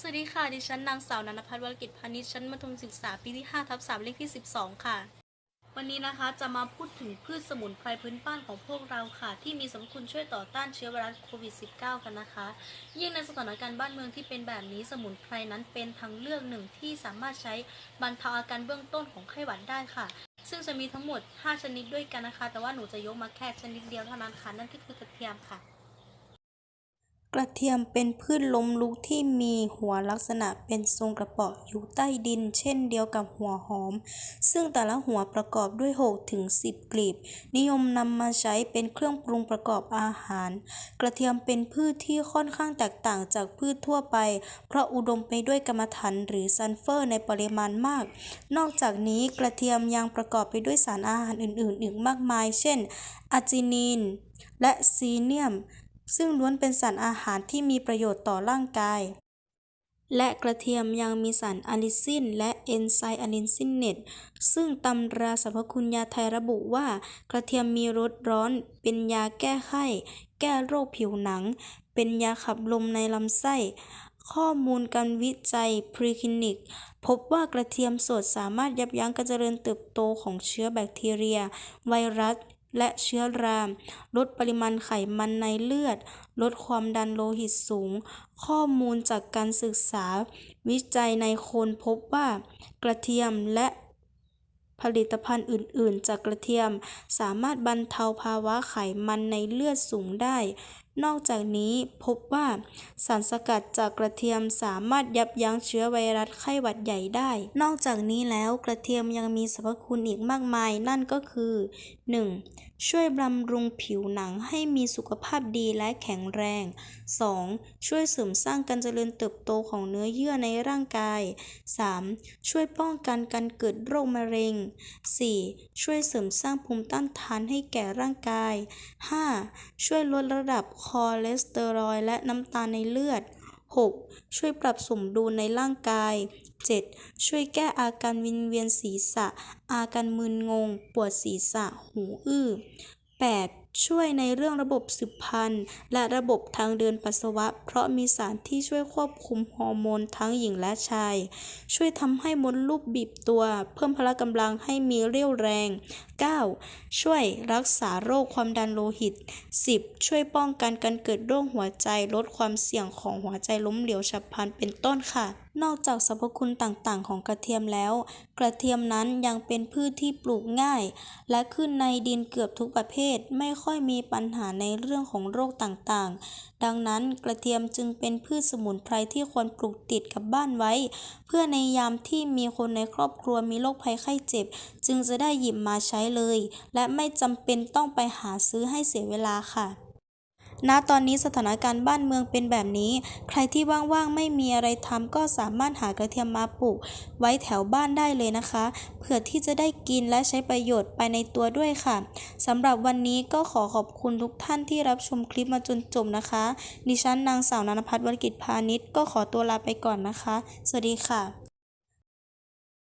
สวัสดีค่ะ ดิฉันนางสาวนันพัฒน์วรกิจพานิชชั้นมัธยมศึกษาปีที่ 5 ทับ 3 เลขที่ 12 ค่ะ วันนี้นะคะจะมาพูดถึงพืชสมุนไพรพื้นบ้านของพวกเราค่ะ ที่มีสรรพคุณช่วยต่อต้านเชื้อไวรัสโควิด -19 กันนะคะ ยิ่งในสถานการณ์บ้านเมืองที่เป็นแบบนี้สมุนไพรนั้นเป็นทางเลือกหนึ่งที่สามารถใช้บรรเทาอาการเบื้องต้นของไข้หวัดได้ค่ะ ซึ่งจะมีทั้งหมด 5 ชนิดด้วยกันนะคะ แต่ว่าหนูจะยกมาแค่ชนิดเดียวเท่านั้นค่ะนั่นก็คือกระเทียมค่ะ กระเทียมเป็นพืชล้มลุกที่มีหัวลักษณะเป็นทรงกระเปาะอยู่ใต้ดิน เช่นเดียวกับหัวหอม ซึ่งแต่ละหัวประกอบด้วย 6 ถึง 10 กลีบ นิยมนำมาใช้เป็นเครื่องปรุงประกอบอาหาร กระเทียมเป็นพืชที่ค่อนข้างแตกต่างจากพืชทั่วไป เพราะอุดมไปด้วยกรรมฐานหรือซัลเฟอร์ในปริมาณมาก นอกจากนี้กระเทียมยังประกอบไปด้วยสารอาหารอื่น ๆ อีกมากมาย เช่นอาร์จินีนและซีเนียม ซึ่งล้วนเป็นสารอาหารที่มีประโยชน์ต่อร่างกาย และกระเทียมยังมีสารอะลิซินและเอนไซม์อะลิซินเนตซึ่งตำราสรรพคุณยาไทยระบุว่า กระเทียมมีรสร้อน เป็นยาแก้ไข้ แก้โรคผิวหนัง เป็นยาขับลมในลำไส้ข้อมูลการวิจัยพรีคลินิก พบว่ากระเทียมสดสามารถยับยั้งการเจริญเติบโตของเชื้อแบคทีเรีย ไวรัส และเชื้อราลดปริมาณไขมันในเลือด ลดความดันโลหิตสูง ข้อมูลจากการศึกษา วิจัยในคนพบว่ากระเทียมและ ผลิตภัณฑ์อื่น ๆ จากกระเทียม สามารถบรรเทาภาวะไขมันในเลือดสูงได้ นอกจากนี้พบว่าสารสกัดจากกระเทียมสามารถยับยั้งเชื้อไวรัสไข้หวัดใหญ่ได้ นอกจากนี้แล้วกระเทียมยังมีสรรพคุณอีกมากมาย นั่นก็คือ 1. ช่วยบำรุงผิวหนังให้มีสุขภาพดีและแข็งแรง 2. ช่วยเสริมสร้างการเจริญเติบโตของเนื้อเยื่อในร่างกาย 3. ช่วยป้องกันการเกิดโรคมะเร็ง 4. ช่วยเสริมสร้างภูมิต้านทานให้แก่ร่างกาย 5. ช่วยลดระดับคอเลสเตอรอลและน้ำตาลในเลือด 6. ช่วยปรับสมดุลในร่างกาย 7. ช่วยแก้อาการวิงเวียนศีรษะ อาการมึนงง ปวดศีรษะ หูอื้อ 8. ช่วยในเรื่องระบบสืบพันธุ์ และระบบทางเดินปัสสาวะ เพราะมีสารที่ช่วยควบคุมฮอร์โมนทั้งหญิงและชาย ช่วยทำให้มดลูกบีบตัว เพิ่มพละกำลังให้มีเรี่ยวแรง 9. ช่วยรักษาโรคความดันโลหิต 10. ช่วยป้องกันการเกิดโรคหัวใจลดความเสี่ยงของหัวใจล้มเหลวฉับพลันเป็นต้นค่ะนอกจากสรรพคุณต่างๆ ของกระเทียมแล้ว กระเทียมนั้นยังเป็นพืชที่ปลูกง่าย และขึ้นในดินเกือบทุกประเภทไม่ค่อยมีปัญหาในเรื่องของโรคต่างๆ ดังนั้นกระเทียมจึงเป็นพืชสมุนไพรที่ควรปลูกติดกับบ้านไว้ เพื่อในยามที่มีคนในครอบครัวมีโรคภัยไข้เจ็บ จึงจะได้หยิบมาใช้เลย และไม่จำเป็นต้องไปหาซื้อให้เสียเวลาค่ะ ณตอนนี้สถานการณ์บ้านเมืองเป็นแบบนี้ ใครที่ว่างๆไม่มีอะไรทำก็สามารถหากระเทียมมาปลูก ไว้แถวบ้านได้เลยนะคะเพื่อที่จะได้กินและใช้ประโยชน์ไปในตัวด้วยค่ะสำหรับวันนี้ก็ขอขอบคุณทุกท่านที่รับชมคลิปมาจนจบนะคะ ดิฉันนางสาวนันพัฒน์วรกิจพาณิชย์ก็ขอตัวลาไปก่อนนะคะ สวัสดีค่ะ